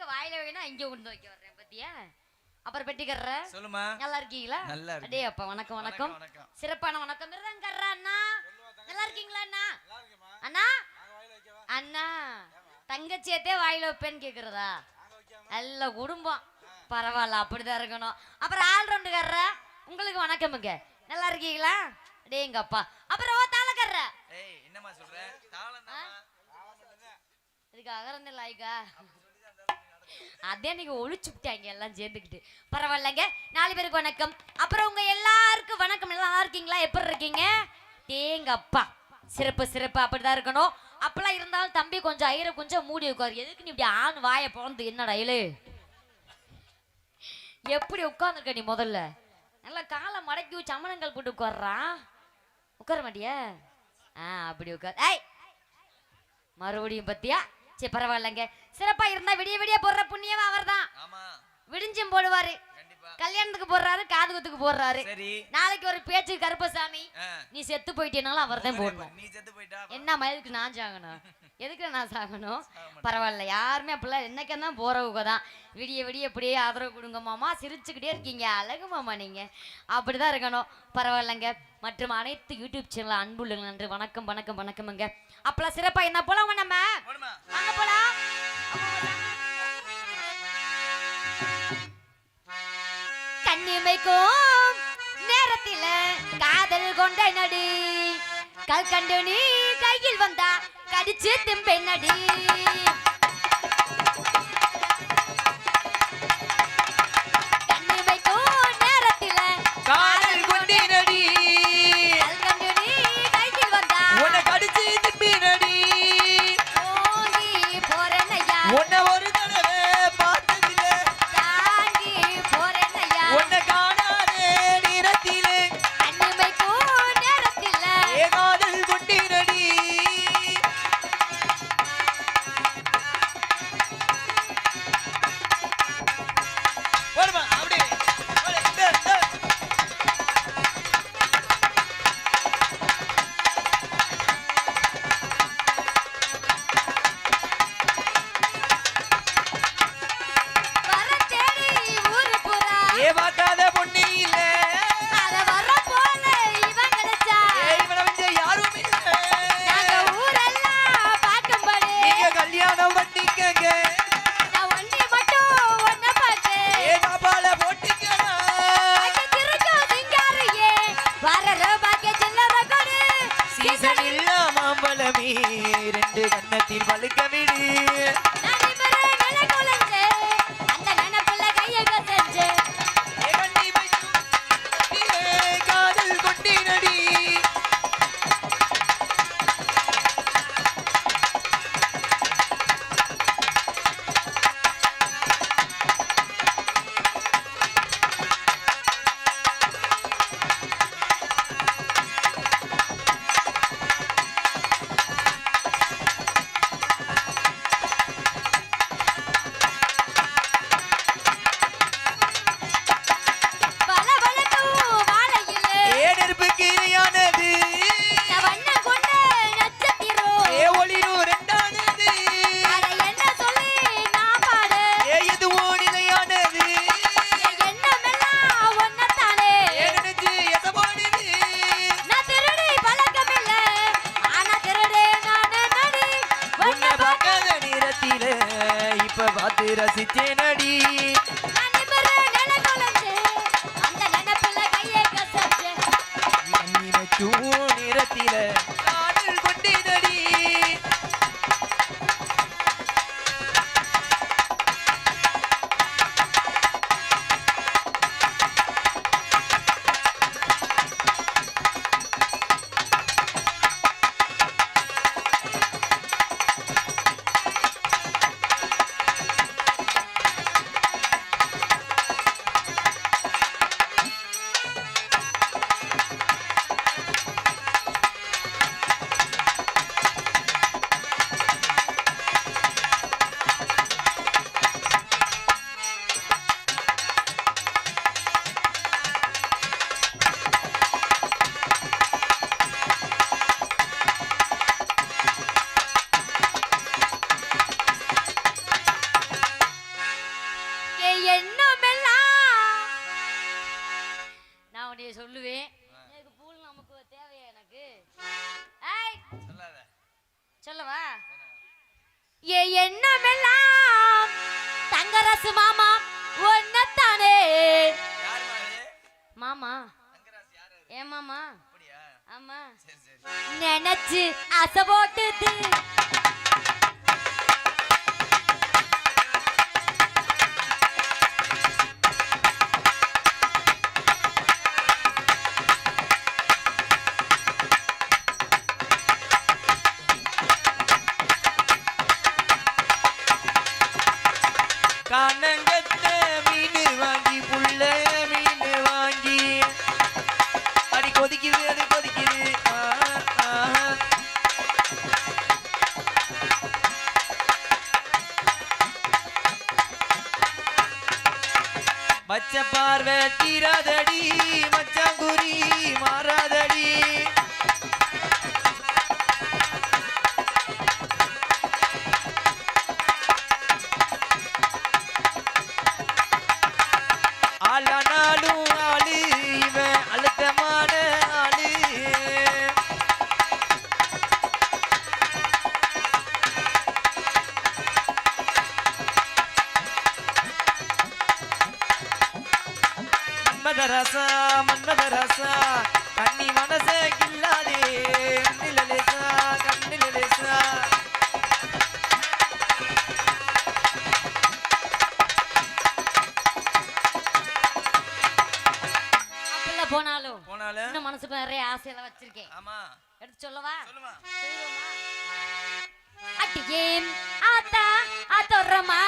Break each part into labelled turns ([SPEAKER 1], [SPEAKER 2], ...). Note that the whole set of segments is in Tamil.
[SPEAKER 1] வாயில வைனா அப்புறம் பெட்டிக்கர்ற அண்ணா. அண்ணா? அண்ணா? அண்ணா தங்கச்சியத்தே வாயில வைப்பேன்னு கேக்குறதா? குடும்பம். பரவாயில்ல அப்படிதான் இருக்கணும். அப்புறம் ஆல்ரவுண்டுக்காரர உங்களுக்கு வணக்கமுங்க. நல்லா இருக்கீங்களா? அப்புறம்
[SPEAKER 2] என்னம்மா சொல்ற? தாளம்
[SPEAKER 1] இதுக்கு அகரந்த லாய்க்கா அதே நீங்க ஒழிச்சு விட்டாங்க எல்லாம் சேர்ந்துக்கிட்டு. பரவாயில்லைங்க. நாலு பேருக்கு வணக்கம். அப்புறம் உங்க எல்லாருக்கும் வணக்கம். நல்லா இருக்கீங்களா? எப்படி இருக்கீங்க? தேங்கப்பா. சிறப்பு சிறப்பு. அப்படிதான் இருக்கணும். அப்பெல்லாம் இருந்தாலும் தம்பி கொஞ்சம் ஐயரை கொஞ்சம் மூடி உட்காரு. எதுக்கு நீ இப்படி ஆண் வாயை பிறந்து என்னடா இலு எப்படி உட்காந்துருக்க நீ முதல்ல? நல்லா காலை மடக்கி வச்சு அமனங்கள் போட்டு உட்கார்றான் உட்கார மாட்டியா? ஆ அப்படி உட்கார். ஏய் மறுபடியும் பத்தியா சரி பரவாயில்லைங்க. சிறப்பா இருந்தா விடிய விடிய போடுற புண்ணியவா அவர்தான்.
[SPEAKER 2] ஆமா.
[SPEAKER 1] விடிஞ்சும் போடுவாரு. கல்யாணத்துக்கு போடுறாரு காது குத்துக்கு போடுறாரு.
[SPEAKER 2] சரி.
[SPEAKER 1] நாளைக்கு ஒரு பேச்சு கருப்பசாமி. நீ செத்து போயிட்டேனாலும் அவர் தான் போடணும்
[SPEAKER 2] நீ செத்து போயிட்டா
[SPEAKER 1] என்ன மயிலுக்கு நான் சாகணும்? எதுக்கு நான் சாகணும்? பரவாயில்ல யாருமே அப்படிலாம் என்னைக்கும் தான் போறவங்க தான். விடிய விடிய இப்படியே ஆதரவு கொடுங்க மாமா. சிரிச்சுக்கிட்டே இருக்கீங்க. அழகு மாமா நீங்க. அப்படிதான் இருக்கணும். பரவாயில்லைங்க. மற்றும் அனைத்து யூடியூப் சேனல் அன்புள்ள நன்றி. வணக்கம் வணக்கம் வணக்கமுங்க. அப்பெல்லாம் சிறப்பா என்ன போலாமா நம்ம? வாங்க போலாம். கண்ணிமைக்கும் நேரத்தில் காதல் கொண்ட நடி. கல் கண்டு நீ கையில் வந்தா கடிச்சு திம்பை நேரத்தில
[SPEAKER 2] காதல் கொண்டேனடி
[SPEAKER 1] சொல்லவா? ஏ எண்ணமெல்லாம் தங்கரசு மாமா ஒன்னத்தானே? மாமா.
[SPEAKER 2] தங்கராசு யாரு அவரு?
[SPEAKER 1] ஏ மாமா?
[SPEAKER 2] அப்படியா?
[SPEAKER 1] ஆமா.
[SPEAKER 2] சரி சரி
[SPEAKER 1] நினைச்சு அசை போட்டுது.
[SPEAKER 2] கொதிக்குது அது கொதிக்குது. பச்சை பார்வை தீராதடி. மன்மதரசா மன்மதரசா கண்ணி மனச கில்லாதே கண்ணில லேசா கண்ணில லேசா.
[SPEAKER 1] போனாலும்
[SPEAKER 2] போனாலும்
[SPEAKER 1] இன்னும் மனசுக்கு நிறைய ஆசையெல்லாம் வச்சிருக்கேன்.
[SPEAKER 2] ஆமா.
[SPEAKER 1] எடுத்து சொல்லவா?
[SPEAKER 2] சொல்லுமா.
[SPEAKER 1] அட்டியே ஆத்தா ஆத்தோரமா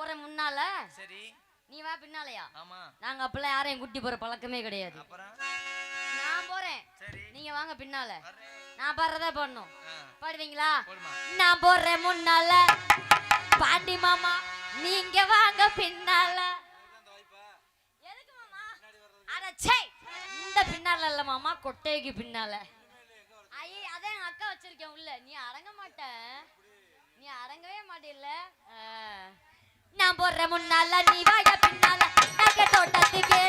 [SPEAKER 2] போறேன் முன்னால? சரி.
[SPEAKER 1] நீ வா பின்னாலயா?
[SPEAKER 2] ஆமா.
[SPEAKER 1] நாங்க அப்பெல்லாம் யாரையும் குட்டி போற பழக்கமே கிடையாது.
[SPEAKER 2] அப்புறம்?
[SPEAKER 1] நான் போறேன்.
[SPEAKER 2] சரி.
[SPEAKER 1] நீங்க வாங்க பின்னால. நான் பாடுறதா பண்ணும் பாடுவீங்களா? நான் போறேன் முன்னால. பாண்டி மாமா நீங்க வாங்க பின்னால. எதுக்கு மாமா? அட ச்சே. இந்த பின்னால இல்ல மாமா கொட்டைக்கு பின்னால. ஐய அதான் எங்க அக்கா வச்சிருக்கேன் உள்ள. நீ அடங்க மாட்ட. நீ அடங்கவே மாட்டில்ல. நான் போற முன்னால நீ வாய பின்னால நகை தோட்டத்துக்கு.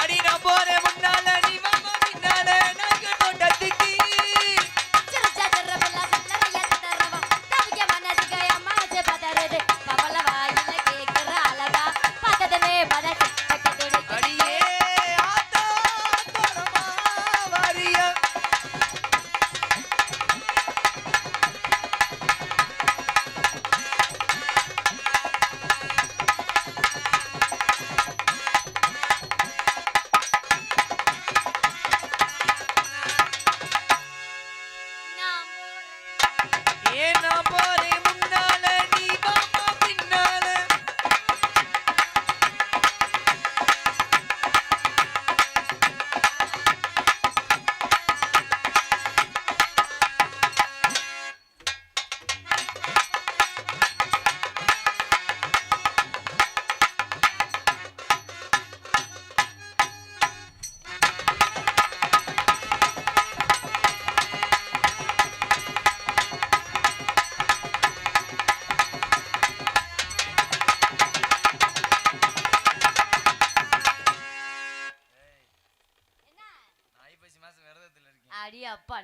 [SPEAKER 2] அடி நான் போற முன்னால நீ வாமா பின்னால நகை தோட்டத்துக்கு.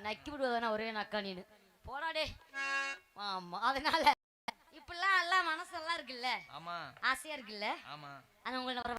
[SPEAKER 1] நக்கி விடுவதானே ஒரே நக்கா நீனு. போடாடே ஆமா அதனால இப்பெல்லாம் எல்லாம் மனசெல்லாம் இருக்குல்ல?
[SPEAKER 2] ஆமா.
[SPEAKER 1] ஆசையா இருக்குல்ல?
[SPEAKER 2] ஆமா.
[SPEAKER 1] ஆனா உங்களை